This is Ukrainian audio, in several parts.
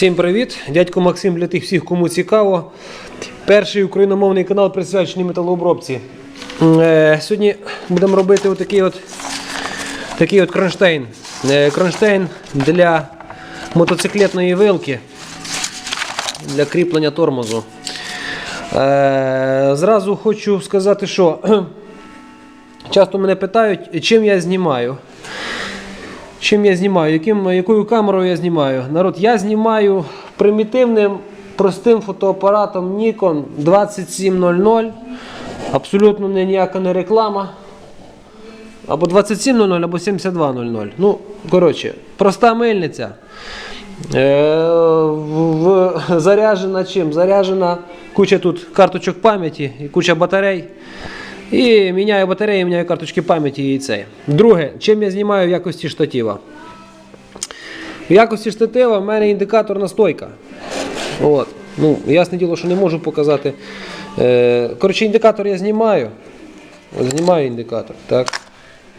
Всім привіт! Дядько Максим для тих всіх, кому цікаво. Перший україномовний канал присвячений металообробці. Е, сьогодні будемо робити отакий от, такий от кронштейн. Е, кронштейн для мотоциклетної вилки для кріплення тормозу. Е, зразу хочу сказати, що часто мене питають, чим я знімаю. Чим я знімаю? Яким, якою камерою я знімаю? Народ, я знімаю примітивним простим фотоапаратом Nikon 2700. Абсолютно не ніяка не реклама. Або 2700, або 7200. Ну, коротше, проста мильниця. Е, в, заряджена чим? Заряджена куча тут карточок пам'яті і куча батарей. І міняю батареї, міняю карточки пам'яті і це. Друге, чим я знімаю в якості штатива? В якості штатива в мене індикаторна стойка. От. Ну, ясне діло, що не можу показати. Е, коротше, індикатор я знімаю. От знімаю індикатор. Так.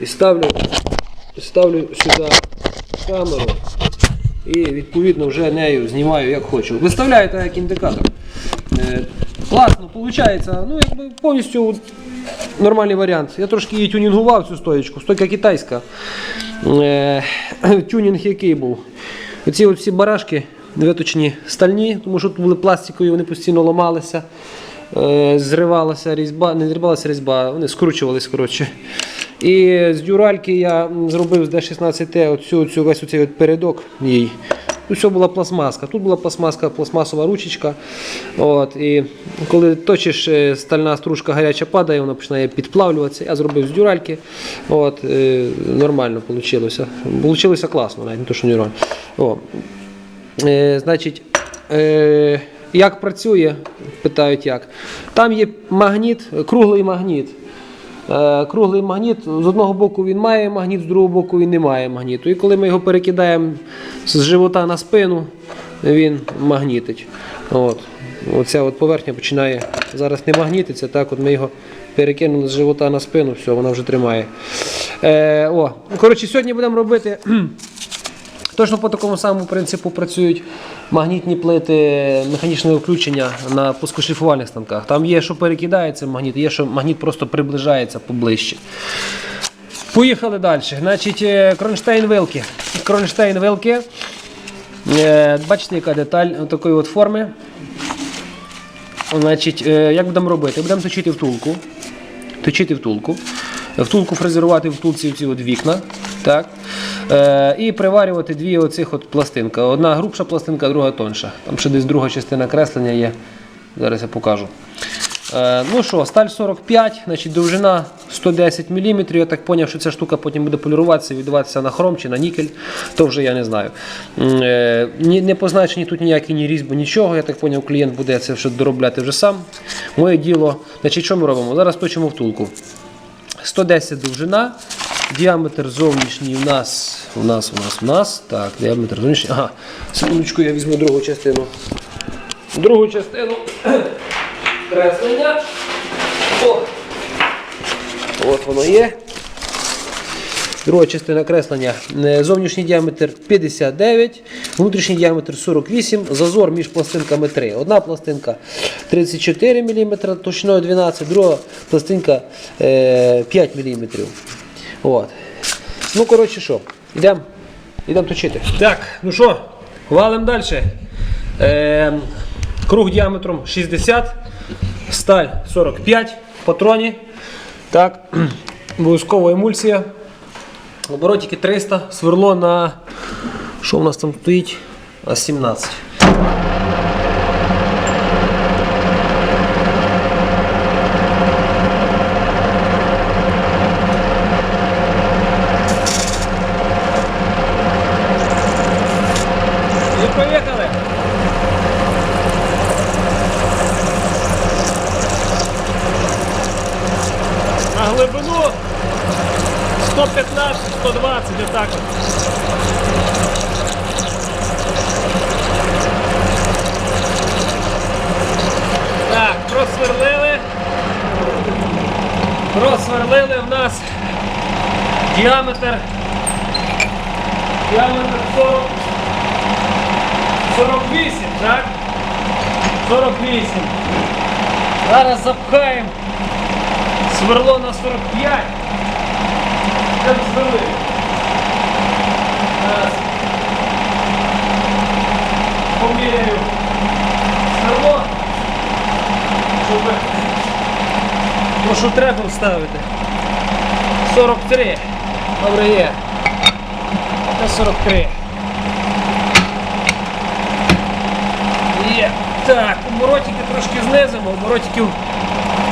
І ставлю, ставлю сюди камеру. І відповідно вже нею знімаю як хочу. Виставляю так як індикатор. Е, класно, виходить. Ну, якби повністю нормальний варіант. Я трошки її тюнінгував цю стоєчку, стойка китайська. Е, тюнінг який був. Оці от всі барашки виточені стальні, тому що тут були пластикові, вони постійно ламалися. Е, зривалася різьба, не зривалася різьба, вони скручувались. коротше. І з дюральки я зробив з D16T оцю, оцю, весь оцей от передок їй. Ну, все була пластмаска. Тут була пластмаска, пластмасова ручечка. От, і коли точиш, е, стальна стружка гаряча падає, вона починає підплавлюватися. Я зробив з дюральки. От, е, нормально вийшло. Получилося класно, навіть не то, що не. О. Е, значить, як працює? Питають як. Там є магніт, круглий магніт. Е, Круглий магніт, з одного боку він має магніт, з другого боку він не має магніту. І коли ми його перекидаємо з живота на спину, він магнітить. От. Оця от поверхня починає зараз не магнітиться, так от ми його перекинули з живота на спину, все, вона вже тримає. Е, о. Коротше, сьогодні будемо робити. Точно по такому самому принципу працюють магнітні плити механічного включення на пускошліфувальних станках. Там є, що перекидається магніт, є, що магніт просто приближається поближче. Поїхали далі. Значить, е, кронштейн вилки. Кронштейн вилки. Е, Бачите, яка деталь такої от форми. Значить, е, як будемо робити? Будемо точити втулку. Точити втулку. Втулку фрезерувати в втулці ці от вікна. Так. Е, і приварювати дві оцих от пластинка. Одна грубша пластинка, друга тонша. Там ще десь друга частина креслення є. Зараз я покажу. Е, ну що, сталь 45, значить довжина 110 мм. Я так зрозумів, що ця штука потім буде поліруватися, віддаватися на хром чи на нікель, то вже я не знаю. Е, не позначені тут ніякі ні різьби, нічого. Я так зрозумів, клієнт буде це все доробляти вже сам. Моє діло, значить, що ми робимо? Зараз точимо втулку. 110 довжина, діаметр зовнішній у нас, у нас, у нас, у нас. Так, діаметр зовнішній. Ага, секундочку, я візьму другу частину. Другу частину креслення. О! От воно є. Друга частина креслення. Е, Зовнішній діаметр 59, внутрішній діаметр 48, зазор між пластинками 3. Одна пластинка 34 мм товщиною 12, друга пластинка е, 5 мм. От. Ну, коротше, що, йдемо йдем точити. Так, ну що, валимо далі. Е, круг діаметром 60, сталь 45, патроні. Так, обов'язково емульсія. Оборотики 300, сверло на. Що у нас там стоїть? А 17. І поїхали! На глибину 115-120, так. от. Так, просверлили. Просверлили в нас діаметр. Діаметр 40. 48, так? 48. Зараз запхаємо сверло на 45. Як звели. Зараз поміряю сверло, щоб то, що треба вставити. 43. Добре є. Це 43. Є. Так, оборотики трошки знизимо, оборотиків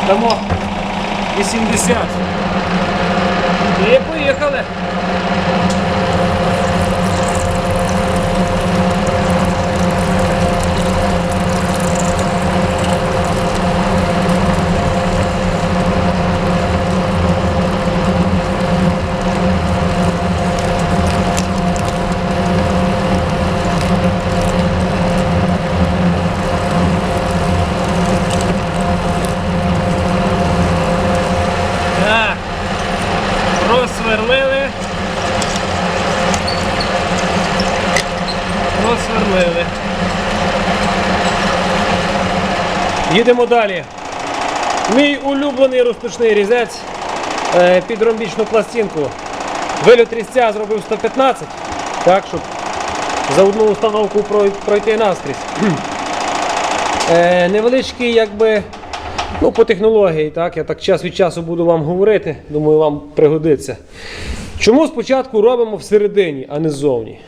дамо 80. І поїхали. Так. Просверлили. Просверлили. Їдемо далі. Мій улюблений розпочний різець е, під ромбічну пластинку. Вильот різця зробив 115, так, щоб за одну установку пройти наскрізь. Е, невеличкий, якби, ну, по технології, так, я так час від часу буду вам говорити, думаю, вам пригодиться. Чому спочатку робимо всередині, а не ззовні?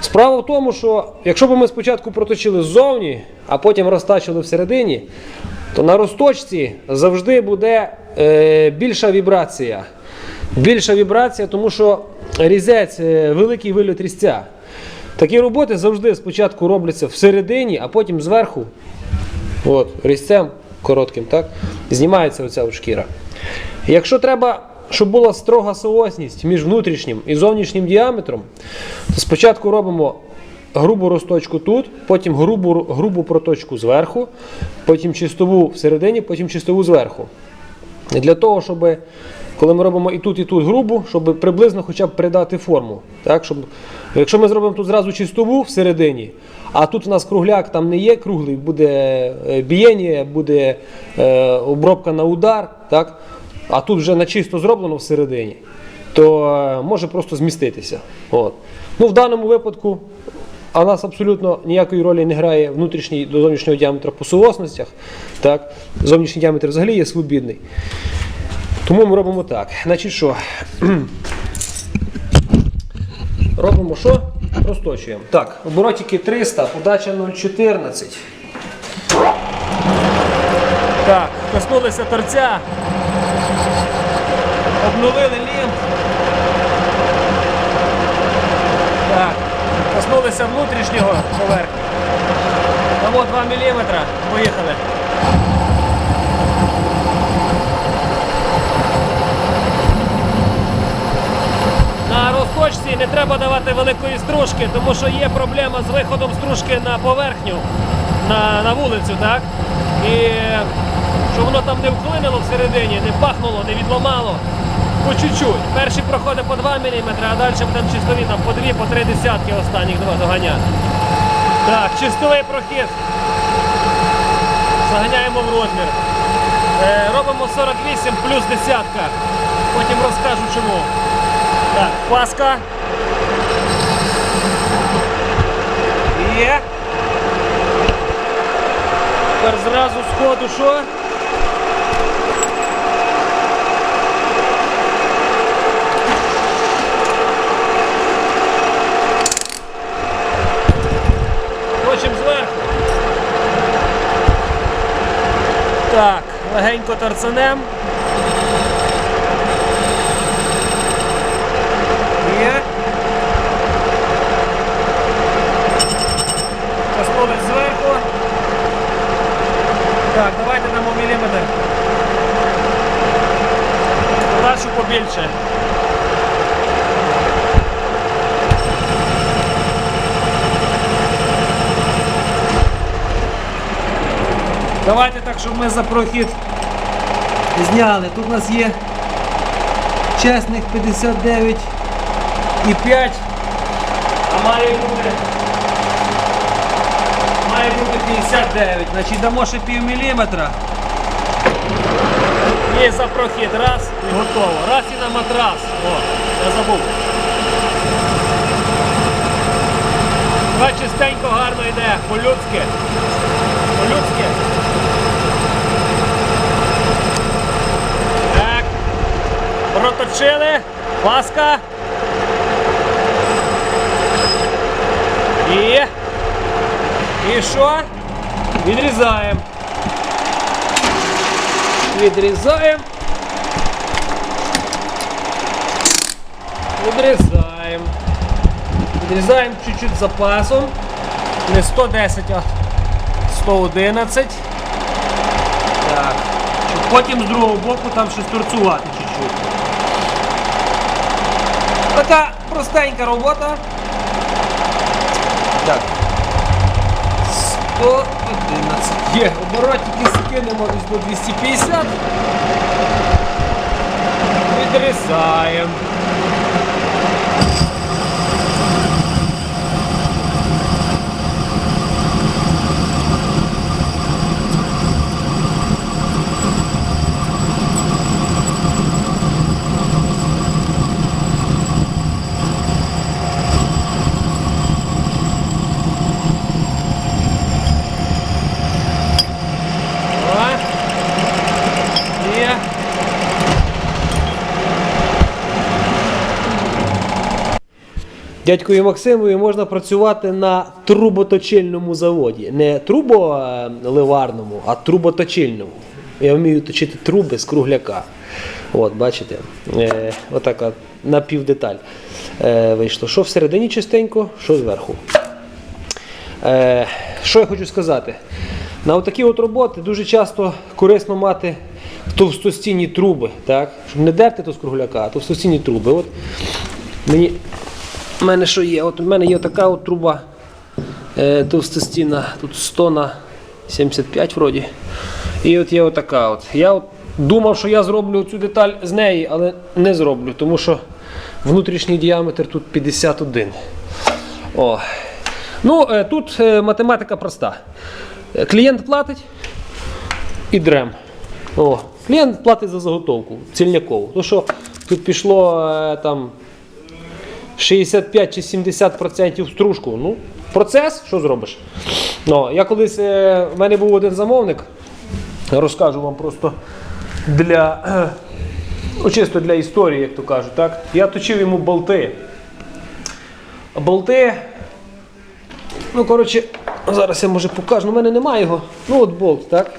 Справа в тому, що якщо б ми спочатку проточили ззовні, а потім розтачили всередині, то на розточці завжди буде е, більша вібрація. Більша вібрація, тому що різець е, великий вильот різця. Такі роботи завжди спочатку робляться всередині, а потім зверху, от, різцем коротким, так, знімається оця от шкіра. Якщо треба, щоб була строга соосність між внутрішнім і зовнішнім діаметром, то спочатку робимо грубу розточку тут, потім грубу, грубу проточку зверху, потім чистову всередині, потім чистову зверху. Для того, щоб коли ми робимо і тут, і тут грубу, щоб приблизно хоча б придати форму. Так, щоб, якщо ми зробимо тут зразу чистову всередині, а тут у нас кругляк там не є круглий, буде е, бієння, буде е, обробка на удар, так, а тут вже на чисто зроблено всередині, то е, може просто зміститися. От. Ну, в даному випадку а нас абсолютно ніякої ролі не грає внутрішній до зовнішнього діаметра по суворосностях. Так? Зовнішній діаметр взагалі є свобідний. Тому ми робимо так. Значить що? Робимо що? Розточуємо. Так, оборотики 300, подача 0,14. Так, коснулися торця. Обновили лімб. Так, коснулися внутрішнього поверхні. Дамо 2 мм. Поїхали. На розточці не треба давати великої стружки, тому що є проблема з виходом стружки на поверхню, на, на вулицю, так? І щоб воно там не вклинило всередині, не пахнуло, не відломало. По чуть-чуть. Перші проходи по 2 мм, а далі будемо чистові там по 2, по 3 десятки останніх два доганяти. Так, чистовий прохід. Заганяємо в розмір. Е, робимо 48 плюс десятка. Потім розкажу чому. Так, паска. Тепер зразу сходу що? Хочемо зверху. Так, легенько торцанем. Є. Коснулись зверху. Так, давайте дамо міліметр. Подальшу побільше. Давайте так, щоб ми за прохід зняли. Тут у нас є чесних 59 і 5, а має бути 69, значить дамо ще пів міліметра. І за прохід. Раз і готово. Раз і на матрас. О, я забув. Два чистенько гарно йде, по-людськи. По-людськи. Так. Проточили. Ласка. І. І що? Відрізаємо. Відрізаємо. Відрізаємо. Відрізаємо чуть-чуть з запасом. Не 110, а 111. Так. Щоб потім з другого боку там ще сторцувати чуть-чуть. Така простенька робота. Так. 111. Є, оборотики скинемо десь до 250. Відрізаємо. О. Є. Дядькою Максимові можна працювати на труботочильному заводі. Не труболиварному, а труботочильному. Я вмію точити труби з кругляка. От, бачите? Е, отака напівдеталь е, вийшло. Що всередині чистенько, що зверху. Е, що я хочу сказати? На такі от роботи дуже часто корисно мати товстостінні труби, так? щоб не дерти то з кругляка, а товстостінні труби. От мені, в мене що є? От у мене є така от труба е, товстостінна, тут 100 на 75 вроді. І от є отака. От. Я от думав, що я зроблю цю деталь з неї, але не зроблю, тому що внутрішній діаметр тут 51. О. Ну, е, тут е, математика проста. Клієнт платить і дрем. О, клієнт платить за заготовку цільнякову. То що тут пішло там 65 чи 70% стружку. Ну, процес, що зробиш? Ну, я колись, е, в мене був один замовник, розкажу вам просто для, е, ну, чисто для історії, як то кажуть. Так? Я точив йому болти. Болти Ну, коротше, зараз я може покажу. У мене немає його. Ну, от болт, так?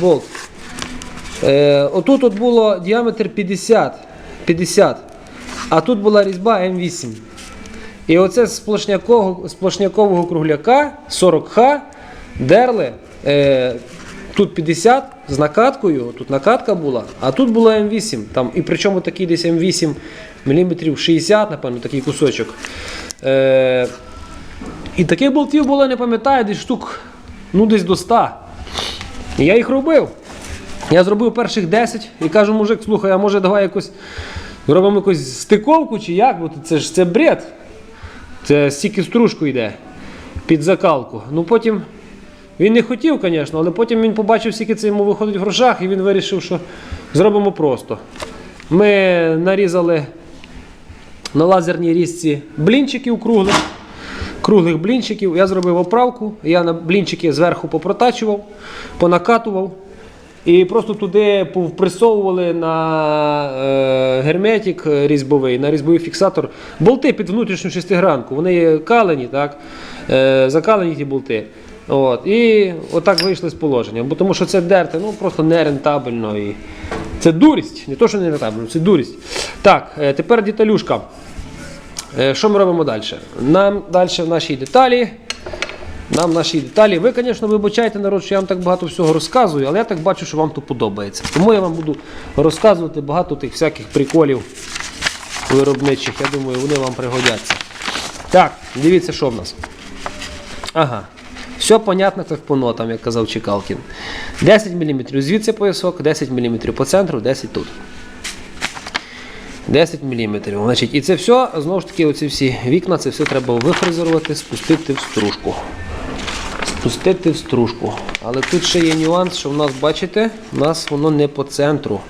Болт. Е, отут от було діаметр 50. 50. А тут була різьба М8. І оце з сплошнякового, сплошнякового кругляка 40Х дерли. Е, тут 50 з накаткою, тут накатка була, а тут була М8. Там, і причому такий десь М8 мм 60, напевно, такий кусочок. Е, і таких болтів було, не пам'ятаю, десь штук ну, десь до 100. І я їх робив. Я зробив перших 10 і кажу, мужик, слухай, а може давай якось зробимо якусь стиковку чи як? Бо це ж це бред. Це стільки стружку йде під закалку. Ну потім він не хотів, звісно, але потім він побачив, скільки це йому виходить в грошах, і він вирішив, що зробимо просто. Ми нарізали на лазерній різці блінчиків круглих круглих блінчиків. Я зробив оправку, я на блінчики зверху попротачував, понакатував. І просто туди повпресовували на е, герметик різьбовий, на різьбовий фіксатор болти під внутрішню шестигранку. Вони калені, так? Е, закалені ті болти. От. І отак вийшли з положення. Бо тому що це дерти ну, просто нерентабельно. І... Це дурість, не то, що не рентабельно, це дурість. Так, е, тепер деталюшка. Що ми робимо далі? Нам далі в нашій деталі. Нам наші деталі. Ви, звісно, вибачайте, народ, що я вам так багато всього розказую, але я так бачу, що вам то подобається. Тому я вам буду розказувати багато тих всяких приколів виробничих. Я думаю, вони вам пригодяться. Так, дивіться, що в нас. Ага. Все понятно, як по нотам, як казав Чекалкін. 10 мм звідси поясок, 10 мм по центру, 10 тут. 10 мм. Значить, і це все, знову ж таки, оці всі вікна, це все треба вифрезерувати, спустити в стружку. Спустити в стружку. Але тут ще є нюанс, що в нас, бачите, у нас воно не по центру.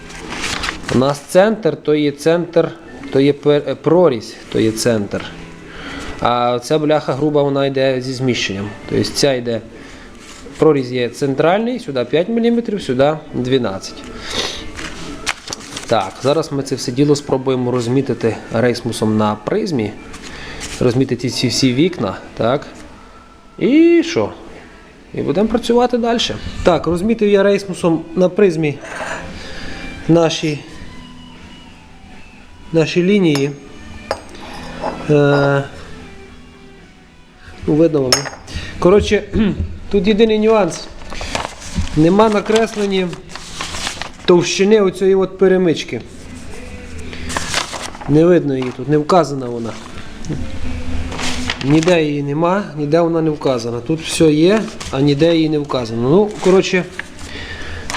У нас центр то є центр, то є е, прорізь, то є центр. А ця бляха груба вона йде зі зміщенням. Тобто ця йде. Прорізь є центральний, сюди 5 мм, сюди 12 Так, зараз ми це все діло спробуємо розмітити рейсмусом на призмі. Розмітити ці всі вікна. Так. І що? І будемо працювати далі. Так, розмітив я рейсмусом на призмі наші, наші лінії. Е, ну, видно вам. Коротше, тут єдиний нюанс. Нема накреслені товщини оцієї от перемички. Не видно її тут, не вказана вона. Ніде її нема, ніде вона не вказана. Тут все є, а ніде її не вказано. Ну, коротше,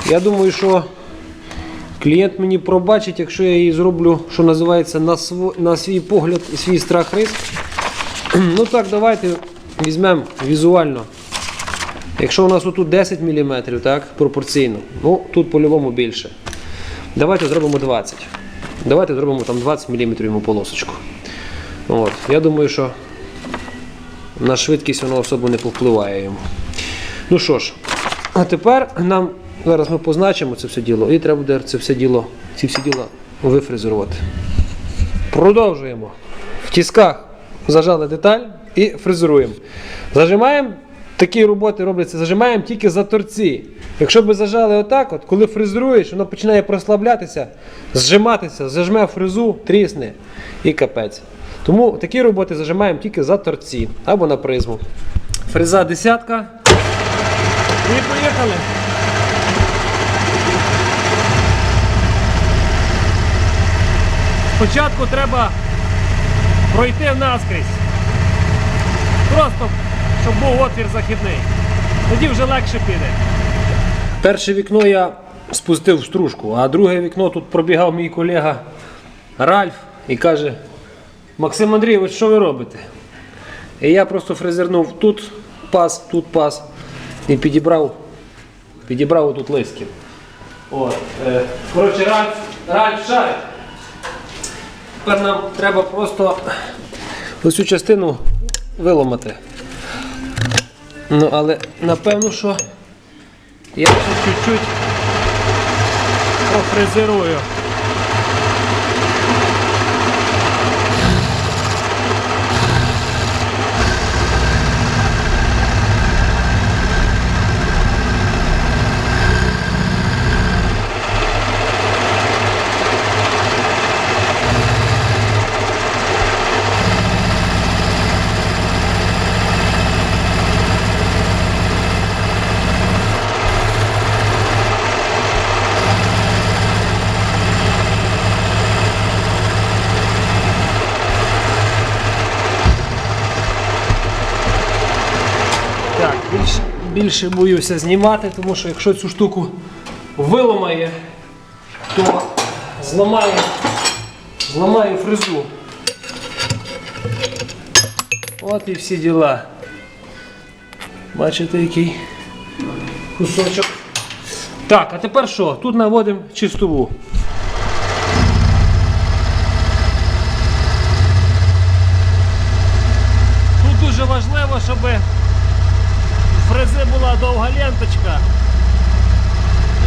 я думаю, що клієнт мені пробачить, якщо я її зроблю, що називається, на, св... на свій погляд і свій страх риск. Ну так, давайте візьмемо візуально. Якщо у нас отут 10 мм, так, пропорційно, ну тут по-любому більше. Давайте зробимо 20. Давайте зробимо там 20 мм йому полосочку. От. Я думаю, що на швидкість воно особо не повпливає йому. Ну що ж, а тепер нам зараз ми позначимо це все діло і треба буде це все діло, ці всі діла вифрезерувати. Продовжуємо. В тисках зажали деталь і фрезеруємо. Зажимаємо. Такі роботи робляться, зажимаємо тільки за торці. Якщо би зажали отак, от, коли фрезеруєш, воно починає прослаблятися, зжиматися, зажме фрезу, трісне і капець. Тому такі роботи зажимаємо тільки за торці або на призму. Фреза десятка. І поїхали. Спочатку треба пройти наскрізь. Просто, щоб був отвір західний. Тоді вже легше піде. Перше вікно я спустив в стружку, а друге вікно тут пробігав мій колега Ральф і каже: Максим Андрійович, що ви робите? І я просто фрезернув тут пас, тут пас і підібрав, підібрав тут лисків. От, е, коротше, Ральф, Ральф. Тепер нам треба просто оцю частину виламати. Ну, але напевно, що я ще чуть-чуть Профрезерую. Так, більше, боюся знімати, тому що якщо цю штуку виламає, то зламає, зламає фрезу. От і всі діла. Бачите, який кусочок. Так, а тепер що? Тут наводимо чистову. Тут дуже важливо, щоб в фрези була довга ленточка.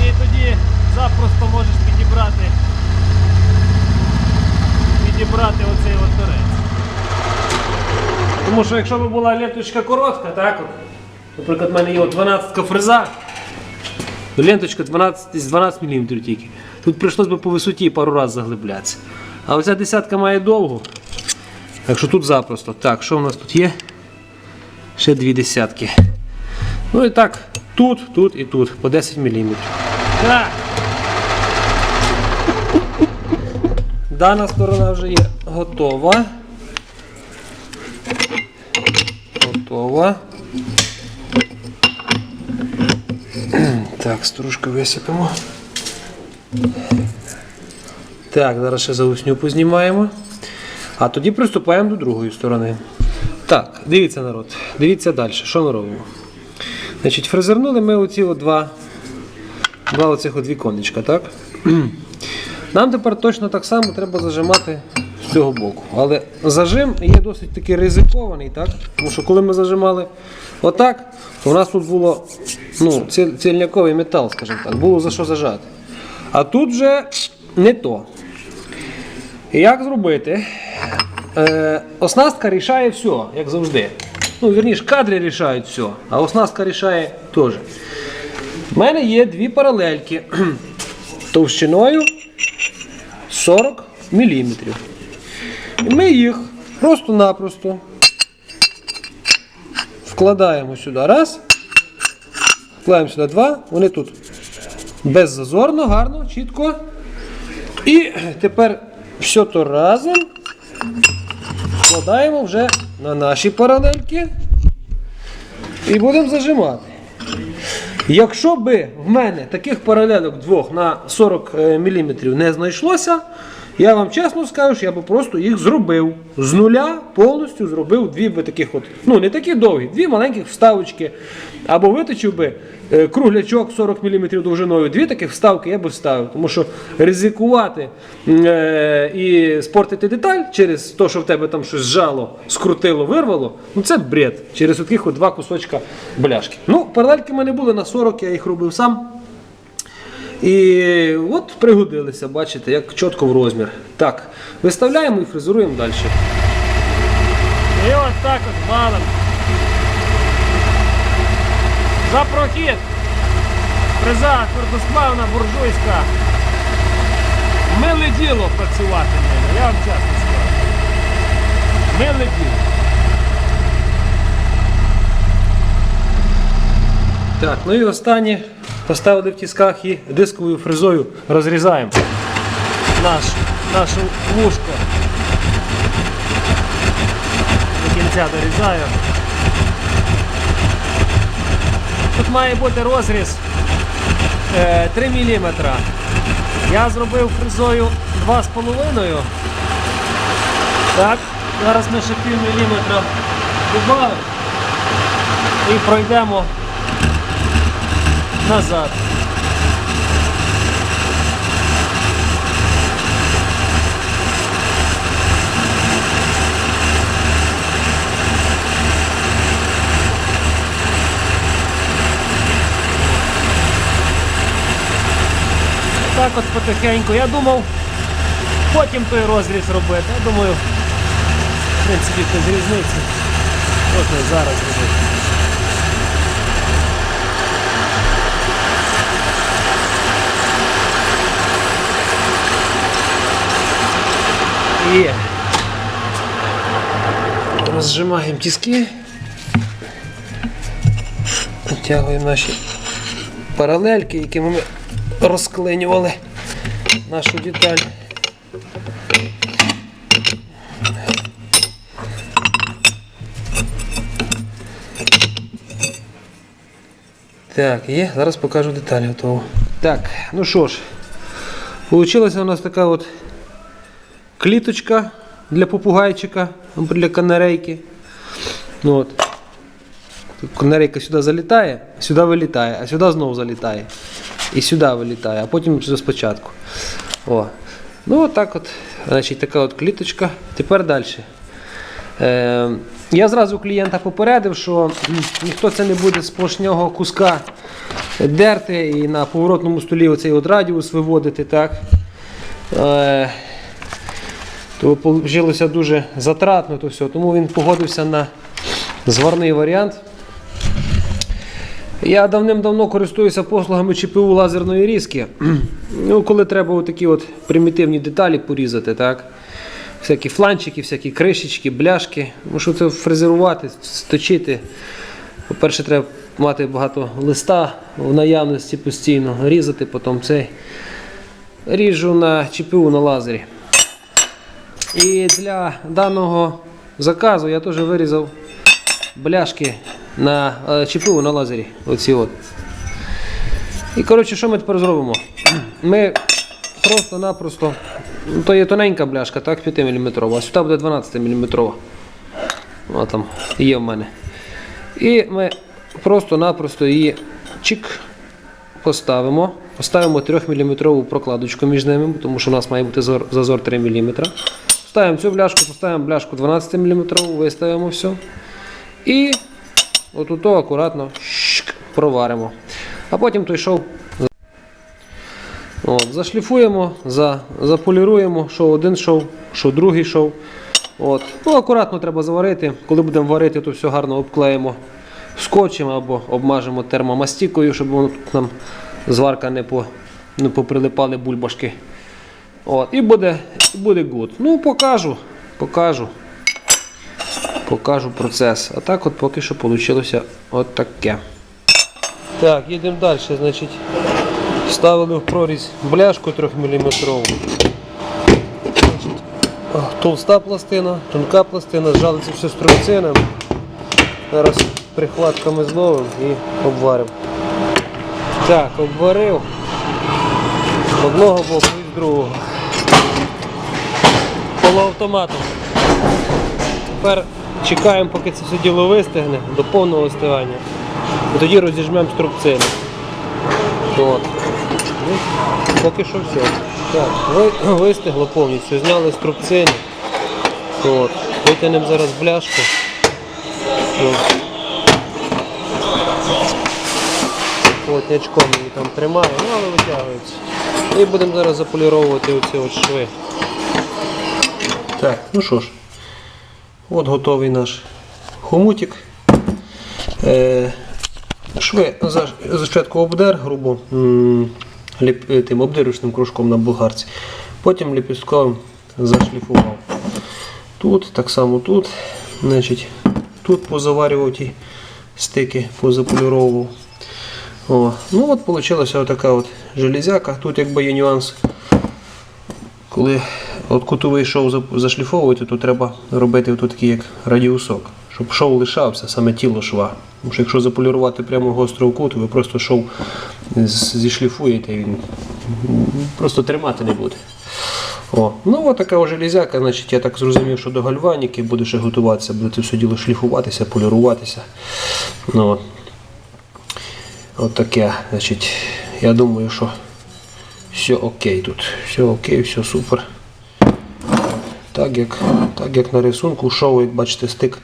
І тоді запросто можеш підібрати підібрати оцей от торець. Тому що якщо б була ленточка коротка, так от, наприклад, в мене є 12 фреза, то ленточка 12, 12 мм тільки. Тут прийшлось би по висоті пару разів заглиблятися. А оця десятка має довгу. Так що тут запросто. Так, що в нас тут є? Ще дві десятки. Ну і так, тут, тут і тут, по 10 мм. Так, Дана сторона вже є готова. Готова. Так, стружку висипемо. Так, зараз ще заусню познімаємо. А тоді приступаємо до другої сторони. Так, дивіться народ, дивіться далі, що ми робимо. Значить, фрезернули ми оці два, два оцих от віконечка, так? Нам тепер точно так само треба зажимати цього боку. Але зажим є досить таки ризикований, так? Тому що коли ми зажимали отак, то у нас тут було ну, цільняковий метал, скажімо так, було за що зажати. А тут вже не то. Як зробити? Е, оснастка рішає все, як завжди. Ну, вірніше, кадри рішають все, а оснастка рішає теж. У мене є дві паралельки товщиною 40 мм. І ми їх просто-напросто вкладаємо сюди раз, вкладаємо сюди два, вони тут беззазорно, гарно, чітко. І тепер все то разом вкладаємо вже на наші паралельки і будемо зажимати. Якщо би в мене таких паралелок двох на 40 мм не знайшлося, я вам чесно скажу, що я би просто їх зробив. З нуля повністю зробив дві би таких от, ну не такі довгі, дві маленьких вставочки. Або виточив би е, круглячок 40 мм довжиною, дві таких вставки я би вставив. Тому що ризикувати е, і спортити деталь через те, що в тебе там щось зжало, скрутило, вирвало, ну це бред. Через таких от два кусочка бляшки. Ну, паралельки в мене були на 40, я їх робив сам. І от пригодилися, бачите, як чітко в розмір. Так, виставляємо і фрезеруємо далі. І от так от валом. За прохід. Фреза твердосплавна, буржуйська. Миле діло працювати я вам чесно скажу. Миле діло. Так, ну і останнє поставили в тісках і дисковою фрезою розрізаємо наш, нашу вушко. До кінця дорізаю. Тут має бути розріз е, 3 мм. Я зробив фрезою 2,5. Так, зараз ми ще пів міліметра додаємо і пройдемо назад. Так от потихеньку. Я думав потім той розріз робити. Я думаю, в принципі, без різниці. Можна зараз робити. Є. Розжимаємо тіски. Витягуємо наші паралельки, якими ми розклинювали нашу деталь. Так, є. Зараз покажу деталь готову. Так, ну що ж, Получилася у нас така от кліточка для попугайчика, для канарейки. Ну, от. Канарейка сюди залітає, сюди вилітає, а сюди знову залітає. І сюди вилітає, а потім вже спочатку. О. Ну, от от. Значить, така от кліточка. Тепер далі. Е, я зразу клієнта попередив, що ніхто це не буде з поршнього куска дерти і на поворотному столі оцей от радіус виводити. так. Е, то вийшло дуже затратно, то все. тому він погодився на зварний варіант. Я давним-давно користуюся послугами ЧПУ лазерної різки. Ну, коли треба такі от примітивні деталі порізати, так? Всякі фланчики, всякі кришечки, бляшки. Ну, це фрезерувати, сточити. По-перше, треба мати багато листа в наявності постійно, різати потім цей. Ріжу на ЧПУ на лазері. І для даного заказу я теж вирізав бляшки на е, ЧПУ на лазері. Оці от. І коротше, що ми тепер зробимо? Ми просто-напросто. ну, То є тоненька бляшка, так, 5 мм, а сюди буде 12 мм. О, там є в мене. І ми просто-напросто її чик поставимо. Поставимо 3-мм прокладочку між ними, тому що у нас має бути зазор 3 мм. Ставимо цю бляшку, поставимо бляшку 12 мм, виставимо все. І отут акуратно проваримо. А потім той шов От, зашліфуємо, за, заполіруємо, що один шов, що другий шов. От. Ну, акуратно треба заварити. Коли будемо варити, то все гарно обклеїмо скотчем або обмажемо термомастікою, щоб воно нам зварка не, по, не поприлипали бульбашки. От, і буде, буде good. Ну, покажу, покажу. Покажу процес. А так от поки що вийшло от таке. Так, їдемо далі. Значить, Ставили в прорізь бляшку 3 мм. Толста пластина, тонка пластина, зжали це все струбцинами. Зараз прихватками зловимо і обваримо. Так, обварив одного боку і з другого. Полуавтоматом. Тепер чекаємо, поки це все діло вистигне до повного остигання. І тоді розіжмемо струбцини. От. Поки що все. Так, вистигло повністю, зняли струбцини. От. Витягнемо зараз бляшку. От. Її там тримає, ну але витягується. І будемо зараз заполіровувати оці от шви. Так, ну що ж, от готовий наш хомутик. Е, Шви спочатку обдер грубо е, тим обдирочним кружком на болгарці. Потім ліпістком зашліфував. Тут, так само тут. Значить, тут позаварював ті стики, позаполіровував. О, ну от вийшла така от железяка. Тут якби є нюанс. Коли от кутовий шов за- зашліфовувати, то треба робити такий як радіусок, щоб шов лишався, саме тіло шва. Тому що якщо заполірувати прямо в кут, ви просто шов зішліфуєте і він просто тримати не буде. О, ну така железяка, значить я так зрозумів, що до гальваніки буде готуватися, буде це все діло шліфуватися, поліруватися. Ну. От таке, значить, я думаю, що все окей тут. Все окей, все супер. Так як, так як на рисунку шоу, як бачите, стик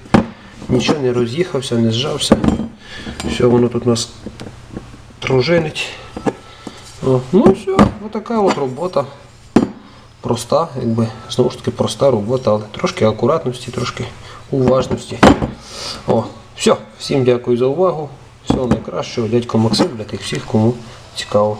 нічого не роз'їхався, не зжався. Все воно тут у нас пружинить. О, ну все, отака от робота. Проста, якби знову ж таки проста робота, але трошки акуратності, трошки уважності. О, все, всім дякую за увагу. Всього найкращого, дядько Максим для тих всіх, кому цікаво.